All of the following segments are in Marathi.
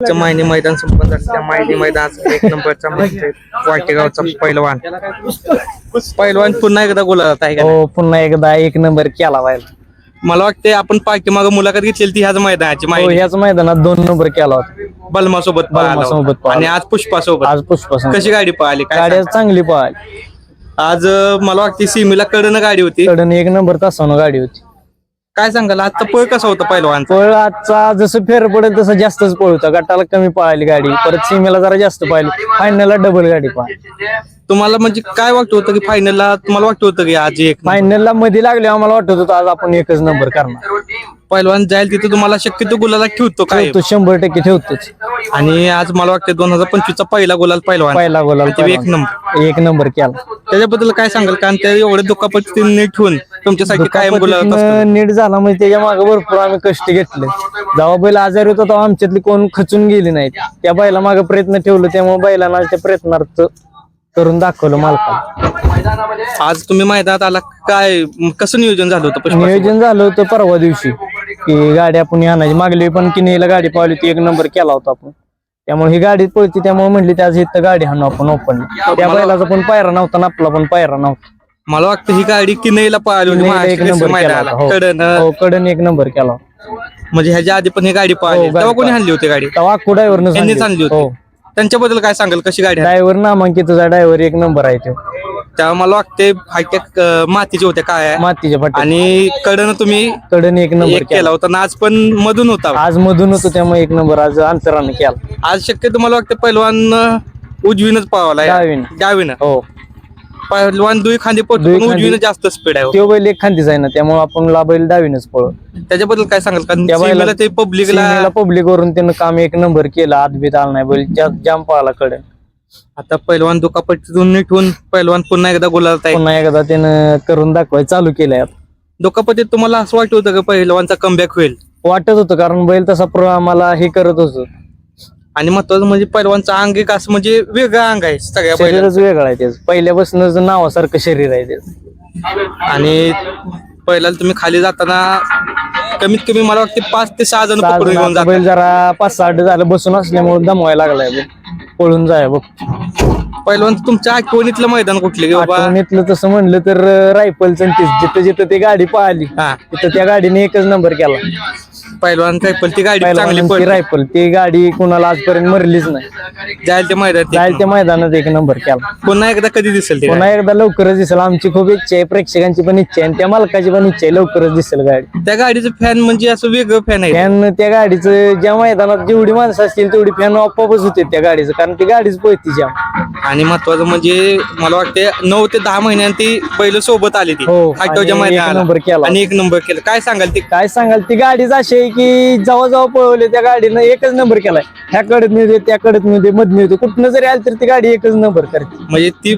मायनी मैदान संपत त्या मायनी मैदानाचा एक नंबरचा म्हणजे वाटेगावचा पैलवान. पैलवान पुन्हा एकदा गुलाबात आहे का? हो पुन्हा एकदा एक नंबर केला पाहिजे. मला वाटते आपण पाठीमाग मुलाखत घेतलेली ती ह्याच मैदानाची हो माहिती ह्याच मैदानात दोन नंबर केला होता. बलमा सोबत बलमासोबत पळाला. आणि आज पुष्पा सोबत आज पुष्पासून कशी गाडी पळाली? काय सांग? चांगली पळाली. आज अं, मला वाटते सीमेला कडनं गाडी होती. कडन एक नंबर तासानं गाडी होती. काय सांगाल? आजचा पळ कसा होता पैलवानचा? पळ आजचा जसं फेर पडेल तसं जास्तच पळ होता. गटाला कमी पळाली गाडी. परत सीमेला जरा जास्त पळाली. फायनलला डबल गाडी पळाली. तुम्हाला म्हणजे काय वाटत होतं की फायनलला तुम्हाला वाटत होतं की आज एक फायनलला मध्ये लागले आम्हाला वाटत होतं आज आपण एकच नंबर करणार. पैलवान जाईल तिथे तुम्हाला शक्यतो गुलाला ठेवतो काय? तो शंभर टक्के ठेवतोच. आणि आज मला वाटतं दोन हजार पंचवीसचा पहिला गुलाल पहिला गोला ते एक नंबर. एक नंबर केला. त्याच्याबद्दल काय सांगाल? कारण ते एवढे दुखापतीने नीट ठेवून तुमच्यासाठी कायम गुलाल दुखापतीतनं नीट झाला म्हणजे त्याच्यामागे भरपूर आम्ही कष्ट घेतले. जेव्हा बैल आजारी होता तेव्हा आमच्यातली कोण खचून गेली नाहीत. त्या बैला मागे प्रयत्न ठेवलं त्यामुळे बैलांना त्या प्रयत्नार्थ करून दाखवलं मालकाला. आज तुम्ही मैदानात आला काय कसं नियोजन झालं होतं? नियोजन झालं होतं परवा दिवशी. की गाडी आपण आणायची. मागली पण किनीला गाडी पावली ती एक नंबर केला होता आपण. त्यामुळे ही गाडी पळती त्यामुळे म्हणली त्याच इथं गाडी हाणू आपण ओपन त्या बैलाचा पण पायरा नव्हता आणि आपला पण पायरा नव्हता. मला वाटतं ही गाडी किनईला पळाली किनईला एक नंबर केला मैदानाला. होता. हो. कडनं. हो कडन एक नंबर केला होता. म्हणजे ह्याच्या आधी पण ही गाडी पळाली हो, गाडी तेव्हा कोणी पळाली. आणली होती गाडी? तेव्हा यांनीच आणली होती. त्यांच्याबद्दल काय सांगाल? कशी गाडी आहे? ड्रायव्हर नामांकितचा ड्रायव्हर एक नंबर आहे तो. तेव्हा मला वाटते हायटेक मातीचे होते काय मातीच्या फाटी. आणि कडनं तुम्ही कडन एक नंबर एक केला केला. होता. आणि आज पण मधून होता. आज मधून होतो त्यामुळे एक नंबर. आज अंतराने केला. आज शक्यतो मला वाटतं पैलवान अं, उजवीनच पावला डावीनं. डावीनं. हो. पैलवान दुई खांदी पडतो दुई पण खांदी. उजवीनं जास्त स्पीड आहे. तो बैल एक खांदीच आहे ना त्यामुळे आपण ला बैल डावीनच पळू. त्याच्याबद्दल काय सांगाल? कारण त्या बैला- सीमेला ते पब्लिकला पब्लिक वरून त्यानं काम एक नंबर केला आदबीत आला नाही बैल जाम पळाला कडे. आता पैलवान दुखापतीतून निठून पैलवान पुन्हा एकदा गुलालत आहे. पुन्हा एकदा त्यानं करून दाखवाय चालू केलंय आता. दुखापतीत तुम्हाला असं वाटत होतं का पैलवानचा कमबॅक होईल? वाटत होतं कारण बैल तसा प्र आम्हाला हे करत होतो. आणि महत्वाचं म्हणजे पैलवानचं अंग एक असं म्हणजे वेगळं अंग आहे सगळ्या बैला शरीरच वेगळं आहे त्याचं पहिल्यापासूनच नावासारखं शरीर आहे त्याचं आणि पहिल्याला तुम्ही खाली जाताना कमीत कमी मला वाटते पाच ते सहा जण पकडून घेऊन जातात बैल जरा पाच सहा आठ झालं बसून असल्यामुळे दमवायला लागलाय बैल पळून जाय बघ. पहिलवान तुमच्या आठवणीतलं मैदान कुठले की बाबा? आठवणीतलं तसं म्हणलं तर रायफलचं तीच जिथं जिथं ती गाडी पाहिली हा. तिथं त्या गाडीने एकच नंबर केला. पहिलवान पण ती गाडी चांगली पहिलवानांची पडली रायफल ती गाडी कुणाला आजपर्यंत मरलीच नाही. जायला ते मैदान जायला त्या मैदानात एक नंबर केला. पुन्हा एकदा कधी दिसेल ते पुन्हा एकदा लवकरच दिसेल. आमची खूप इच्छा आहे प्रेक्षकांची पण इच्छा आहे आणि त्या मालकाची पण इच्छा आहे लवकरच दिसेल गाडी. त्या गाडीचं फॅन म्हणजे असं वेगळं फॅन आहे. फॅन त्या गाडीचं ज्या मैदानात जेवढी माणसं असतील तेवढी फॅन आपोआपच होते त्या गाडीचं कारण ती गाडीच पळती जाम आणि महत्वाचं म्हणजे मला वाटते नऊ ते दहा महिन्यात ती पहिलं सोबत आली ती. हो, एक मैदानाला. नंबर केला. आणि एक नंबर केला. काय सांगाल ती? काय सांगाल ती गाडीच अशी आहे की जेव्हा जेव्हा पळवले त्या गाडीनं एकच नंबर केलाय. ह्या कडत मिळते त्या कडत मिळते कुठनं जरी आली तर ती गाडी एकच नंबर करते. म्हणजे ती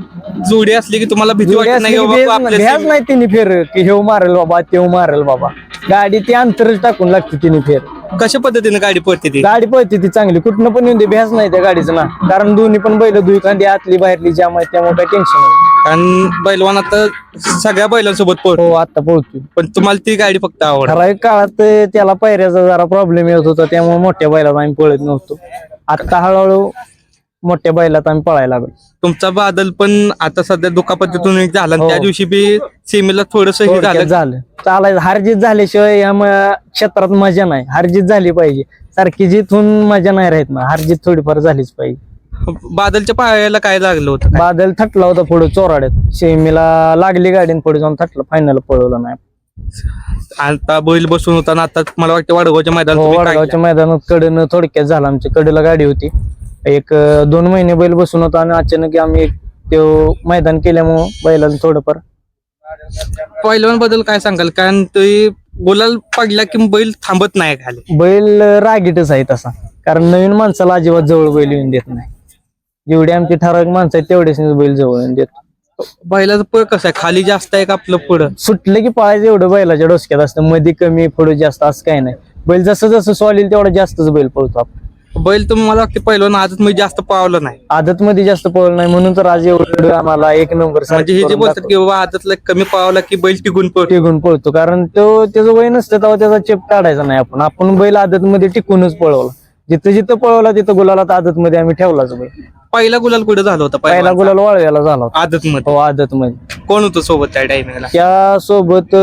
जोडी असली की तुम्हाला भीती वाटत नाही की बाबा आपल्या तिने फेर की हेव मारेल बाबा तेव मारेल बाबा. गाडी ती अंतरच टाकून लागते तिने फेर. कशा पद्धतीने गाडी पडते ती? गाडी पळते ती चांगली. कुठनं पण येऊन दे भ्यास नाही त्या गाडीचं ना. कारण दोन्ही पण बैल दुई खांदी आतली बाहेरली आहे त्यामुळे काही टेन्शन नाही. कारण बैलवान आता सगळ्या बैलांसोबत पडतो हो आता पळतोय. पण तुम्हाला ती गाडी फक्त आवड. ठराविक काळात त्याला पायऱ्याचा जरा प्रॉब्लेम येत होता त्यामुळे मोठ्या बैलात आम्ही पळत नव्हतो. आता हळूहळू मोठ्या बैलात आम्ही पळायला लागलो. तुमचा बादल पण आता सध्या दुखापतीतून एक झाला आणि हो. त्या दिवशी बी सीमेला थोडस हे थोडक्यात झालं. झालं. चालायचं हारजीत झाल्याशिवाय या म- क्षेत्रात मजा नाही. हारजीत झाली पाहिजे. सारखी जिथून मजा नाही राहत ना हारजीत थोडीफार झालीच पाहिजे. बादलच्या पायाला काय लागलं होतं काय? बादल थटला होता पुढे चोराड्यात. सेमीला लागली गाडीन पुढे जाऊन थटला. फायनल पळवलं नाही. आता बैल बसून होता आणि आता मला वाटतं वाडगावच्या हो, मैदानात वडगावच्या मैदानात कडनं थोडक्यात झालं. आमच्या कडेला गाडी होती. एक अं, दोन महिने बैल बसून होता आणि अचानक आम्ही एक तो मैदान केल्यामुळं बैलाला थोडंफार पहिलवानबद्दल काय सांगाल? कारण ते गोलाल पडला की बैल थांबत नाही खाली. बैल रागीटच आहे तसा. कारण नवीन माणसाला अजिबात जवळ बैल येऊन देत नाही. जेवढी आमची ठराविक माणसं आहेत तेवढेच बैल जवळ येऊन देत. बैलाचं पळ कसं आहे? खाली जास्त आहे का आपलं पुढं? सुटलं की पाहायचं एवढं बैलाच्या डोसक्यात असतं. मध्ये कमी पुढे जास्त असं काही नाही. बैल जसं जसं सॉलिल तेवढं जास्तच बैल पळतो आपण. बैल तर मला वाटतं पहिलवान आजच मी जास्त पावलं नाही. आदत मध्ये जास्त पळलं नाही. म्हणून तर आज एवढं आम्हाला एक नंबर म्हणजे हे जे बोलतात की बाबा आदतला कमी पावला की बैल टिकून पळतो. टिकून पळतो. कारण तो त्याचं वय नसतं तेव्हा त्याचा चेप काढायचा नाही आपण. आपण बैल आदत मध्ये टिकूनच पळवला. जिथं जिथं पळवला तिथं गुलाला आदत मध्ये आम्ही ठेवलाच बैल. पहिला गुलाल कुठे झाला होता पहिला? गुलाल वाळव्याला झाला होता. आदत मध्ये हो आदत मध्ये कोण होतं सोबत त्या टायमिंगला त्या सोबत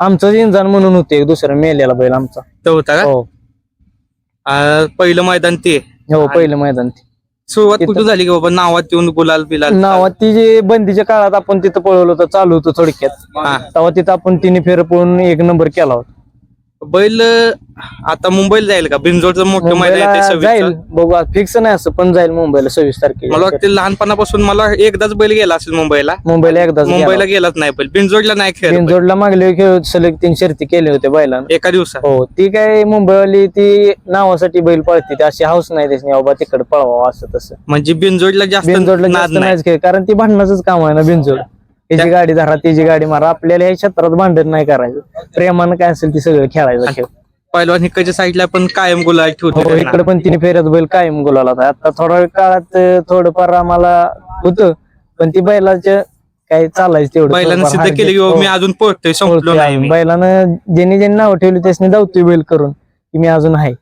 आमचं इंजान म्हणून होते एक दुसरा मेलेला बैल आमचा. तो होता का? हो. आ, पहिलं मैदान ते. हो पहिलं मैदान ते. सुरुवात कुठं झाली की बाबा? नावात येऊन गुलाल बिलाल नावात ती जे बंदीच्या काळात आपण तिथं पळवलं होतं चालू होतं थोडक्यात. हा. तेव्हा तिथं आपण तिने फेर पळून एक नंबर केला होता. बैल आता मुंबईला जाईल का? बिनजोडचं मोठं मैदान मुंबईला आहे ते जाईल सव्वीसचं. बघू फिक्स नाही असं पण जाईल मुंबईला सव्वीस तारखेला. मला वाटतं लहानपणापासून मला एकदाच बैल गेला असेल मुंबईला. मुंबईला एकदाच मुंबईला गेलाच नाही बैल. बिनजोडला नाही खेळ बैल. बिनजोडला मागले खेळ सलग तीन शर्ती केले होते बैलानं. एका दिवसात. हो ती काय मुंबईवाली ती नावासाठी बैल पळते. ती अशी हाऊस नाही त्याची. बाबा तिकडे पळवा असं तसं. म्हणजे बिनजोडला जास्त बिनजोडला नाद जास्त नाही. नाहीच खेळ कारण ती भांडणाच काम आहे ना बिनजोड. त्याची गाडी धरा त्याची गाडी मारा आपल्याला या क्षेत्रात भांडण नाही करायचं प्रेमानं काय असेल ती सगळं खेळायचं खेळ पहिलवान हिकडच्या साईडला पण कायम गुलाल ठेवतो हो. इकडे पण तिने फेरत बैल कायम गुलाला होता आता थोड्या वेळ काळात थोडंफार आम्हाला होतं पण ती बैलाचं काय चालायचं तेवढं बैलानं सिद्ध केली की बाबा हो. मी अजून पोहोचतोय संपलो नाही. मी बैलानं ज्यांनी ज्यांनी नाव ठेवली त्याने धावतोय बैल करून की मी अजून आहे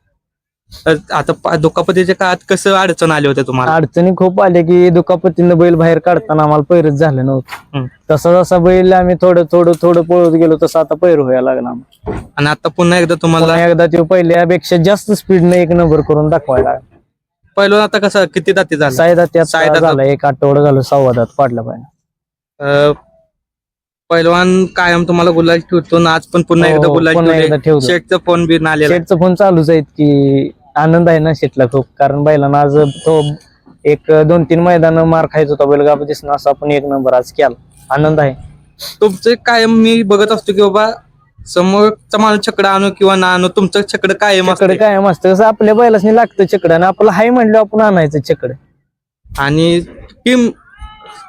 आता दुखापतीच्या काळात कसं अडचण आली होते तुम्हाला अडचणी खूप आल्या की दुखापतीनं बैल बाहेर काढताना आम्हाला पैरच झालं नव्हतं. तसा जसा बैल आम्ही थोडं थोडं थोडं पळत गेलो तसं आता पैर व्हायला लागला. आणि आता पुन्हा एकदा तुम्हाला एकदा तो पहिल्यापेक्षा जास्त स्पीडने एक नंबर करून दाखवायला लागला. पहिलवान आता कसं किती दाती झाला सायदा त्यात सायदात झाला एक आठवडा झालं सव्वा दात पाडला पाहिजे पहिलवान कायम तुम्हाला गुलाल ठेवतो आज पण पुन्हा हो, एकदा गुलाल एकदा ठेवले ठेवतो. शेटचा फोन बिन आहे. शेटचा फोन चालूच आहेत की आनंद आहे ना शेटला खूप. कारण बैलांना आज तो एक दोन तीन मैदान मार खायचा होता बैलगाव दिसणं असं आपण एक नंबर आज केला. आनंद आहे. तुमचं कायम मी बघत असतो की बाबा समोरचा माणूस छकडं आणू किंवा ना आणू तुमचं छकडं कायम चकडे असतं काय मस्त कसं आपल्या बैलासनी लागतं चकडं आणि आपलं हाय म्हणलं आपण आणायचं चकडे आणि टीम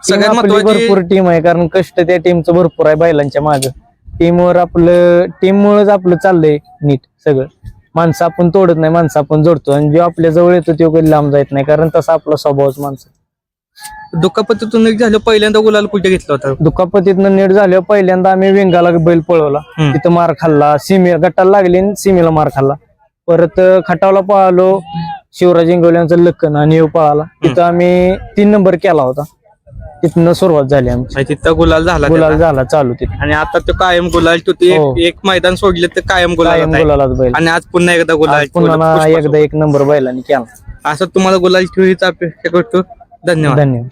सगळ्यात महत्वाची भरपूर टीम आहे कारण कष्ट त्या टीमचं भरपूर आहे बैलांच्या माग. टीमवर आपलं टीम मुळेच आपलं चाललंय नीट सगळं. माणसं आपण तोडत नाही माणसं आपण जोडतो. आणि जो आपल्या जवळ येतो तो कधी लांब जात नाही. कारण तसा आपला स्वभावच माणसं. दुखापतीतून एक झालं पहिल्यांदा गुलाल कुठे घेतला होता? दुखापतीतनं नीट झाल्यावर पहिल्यांदा आम्ही वेंगाला बैल पळवला. हम्म. तिथं मार खाल्ला सिमी गटाला लागली आणि सीमेला मार खाल्ला. परत अं, खटावला पळालो. शिवराज इंगवल्यांचं लक्कन आणि येऊ पळाला. तिथं आम्ही तीन नंबर केला होता. तिथनं सुरुवात झाली आमची. म्हणजे तिथं गुलाल झाला गुलाल. झाला चालू तिथं. आणि आता तो कायम गुलाल ठेवतो हो. एक- एक मैदान सोडले तर कायम गुलाल कायम गुलालाच बैल. आणि आज पुन्हा एकदा गुलाल आज पुन्हा. एकदा एक नंबर बैलांनी केला. असं तुम्हाला गुलाल ठेवण्याची अपेक्षा करतो. धन्यवाद. धन्यवाद.